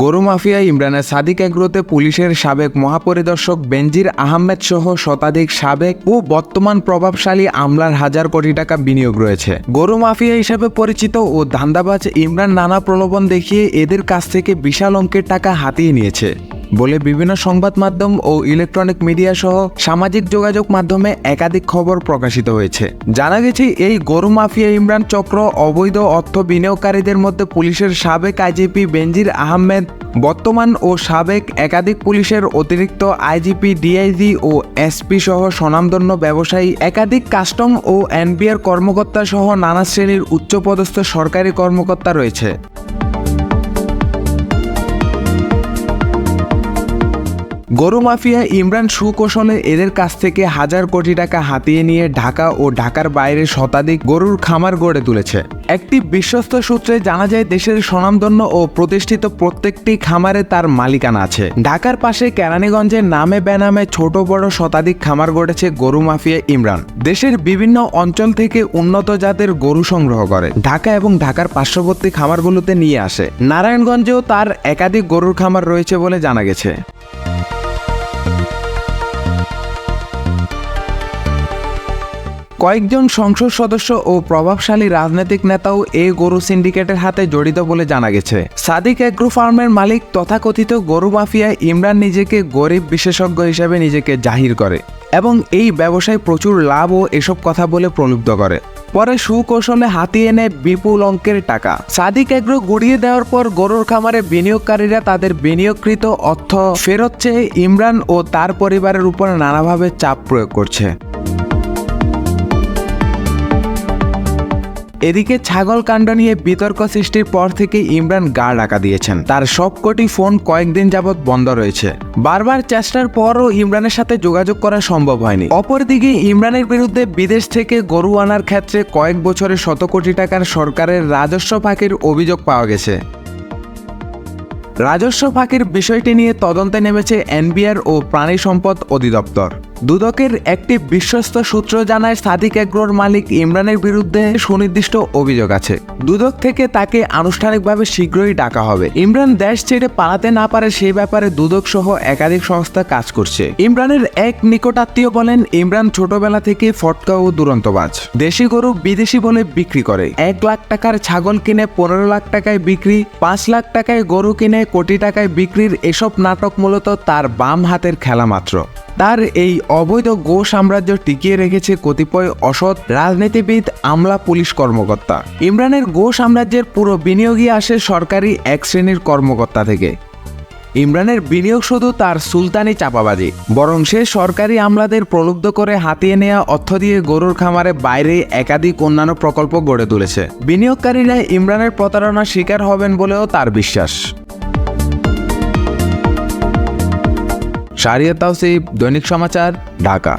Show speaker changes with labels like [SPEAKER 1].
[SPEAKER 1] গরু মাফিয়া ইমরানের সাদিক এগ্রোতে পুলিশের সাবেক মহাপরিদর্শক বেনজির আহমেদ সহ শতাধিক সাবেক ও বর্তমান প্রভাবশালী আমলার হাজার কোটি টাকা বিনিয়োগ রয়েছে। গরু মাফিয়া হিসেবে পরিচিত ও ধান্দাবাজ ইমরান নানা প্রলোভন দেখিয়ে এদের কাছ থেকে বিশাল অঙ্কের টাকা হাতিয়ে নিয়েছে। বলে বিভিন্ন সংবাদ মাধ্যম ও ইলেকট্রনিক মিডিয়া সহ সামাজিক যোগাযোগ মাধ্যমে একাধিক খবর প্রকাশিত হয়েছে। জানা গেছে, এই গরু মাফিয়া ইমরান চক্র অবৈধ অর্থ বিনিয়োগকারীদের মধ্যে পুলিশের সাবেক আইজিপি বেনজির আহমেদ, বর্তমান ও সাবেক একাধিক পুলিশের অতিরিক্ত আইজিপি ডিআইজি ও এসপি সহ স্বনামধন্য ব্যবসায়ী, একাধিক কাস্টম ও এনবিআর কর্মকর্তা সহ নানা শ্রেণির উচ্চপদস্থ সরকারি কর্মকর্তা রয়েছে। গরু মাফিয়া ইমরান সুকৌশলে এদের কাছ থেকে হাজার কোটি টাকা হাতিয়ে নিয়ে ঢাকা ও ঢাকার বাইরে শতাধিক গরুর খামার গড়ে তুলেছে। একটি বিশ্বস্ত সূত্রে জানা যায়, দেশের স্বনামধন্য ও প্রতিষ্ঠিত প্রত্যেকটি খামারে তার মালিকানা আছে। ঢাকার পাশে কেরানীগঞ্জে নামে বেনামে ছোট বড় শতাধিক খামার গড়েছে গরু মাফিয়া ইমরান। দেশের বিভিন্ন অঞ্চল থেকে উন্নত জাতের গরু সংগ্রহ করে। ঢাকা এবং ঢাকার পার্শ্ববর্তী খামারগুলোতে নিয়ে আসে। নারায়ণগঞ্জেও তার একাধিক গরুর খামার রয়েছে বলে জানা গেছে। কয়েকজন সংসদ সদস্য ও প্রভাবশালী রাজনৈতিক নেতাও এই গরু সিন্ডিকেটের হাতে জড়িত বলে জানা গেছে। সাদিক অ্যাগ্রো ফার্মের মালিক তথাকথিত গরু মাফিয়া ইমরান নিজেকে গরিব বিশেষজ্ঞ হিসেবে নিজেকে জাহির করে এবং এই ব্যবসায় প্রচুর লাভ ও এসব কথা বলে প্রলুব্ধ করে। পরে সুকৌশলে হাতিয়ে নেয় বিপুল অঙ্কের টাকা। সাদিক এগ্রো গুড়িয়ে দেওয়ার পর গরুর খামারে বিনিয়োগকারীরা তাদের বিনিয়োগকৃত অর্থ ফেরত চেয়ে ইমরান ও তার পরিবারের উপর নানাভাবে চাপ প্রয়োগ করছে। এদিকে ছাগল কাণ্ড নিয়ে বিতর্ক সৃষ্টির পর থেকে ইমরান গা ডাকা দিয়েছেন। তার সবকটি ফোন কয়েকদিন যাবৎ বন্ধ রয়েছে। বারবার চেষ্টার পরও ইমরানের সাথে যোগাযোগ করা সম্ভব হয়নি। অপরদিকে ইমরানের বিরুদ্ধে বিদেশ থেকে গরু আনার ক্ষেত্রে কয়েক বছরে শত কোটি টাকার সরকারের রাজস্ব ফাঁকির অভিযোগ পাওয়া গেছে। রাজস্ব ফাঁকির বিষয়টি নিয়ে তদন্তে নেমেছে এনবিআর ও প্রাণী সম্পদ অধিদপ্তর। দুদকের একটি বিশ্বস্ত সূত্র জানায়, সাদিক এগ্রোর মালিক ইমরানের বিরুদ্ধে সুনির্দিষ্ট অভিযোগ আছে। দুদক থেকে তাকে আনুষ্ঠানিকভাবে শীঘ্রই ডাকা হবে। ইমরান দেশ ছেড়ে পালাতে না পারে সেই ব্যাপারে দুদক সহ একাধিক সংস্থা কাজ করছে। ইমরানের এক নিকটাত্মীয় বলেন, ইমরান ছোটবেলা থেকে ফটকা ও দুরন্তবাজ। দেশি গরু বিদেশি বলে বিক্রি করে। এক লাখ টাকার ছাগল কিনে পনেরো লাখ টাকায় বিক্রি, পাঁচ লাখ টাকায় গরু কিনে কোটি টাকায় বিক্রির এসব নাটক মূলত তার বাম হাতের খেলা মাত্র। তার এই অবৈধ গো সাম্রাজ্য টিকিয়ে রেখেছে কতিপয় অসৎ রাজনীতিবিদ, আমলা পুলিশ কর্মকর্তা। ইমরানের গো সাম্রাজ্যের পুরো বিনিয়োগই আসে সরকারি এক শ্রেণির কর্মকর্তা থেকে। ইমরানের বিনিয়োগ শুধু তার সুলতানি চাপাবাজি, বরং সে সরকারি আমলাদের প্রলুব্ধ করে হাতিয়ে নেওয়া অর্থ দিয়ে গরুর খামারে বাইরে একাধিক অন্যান্য প্রকল্প গড়ে তুলেছে। বিনিয়োগকারীরা ইমরানের প্রতারণার শিকার হবেন বলেও তার বিশ্বাস। শারিয়া তাওসিফ দৈনিক সমাচার ঢাকা।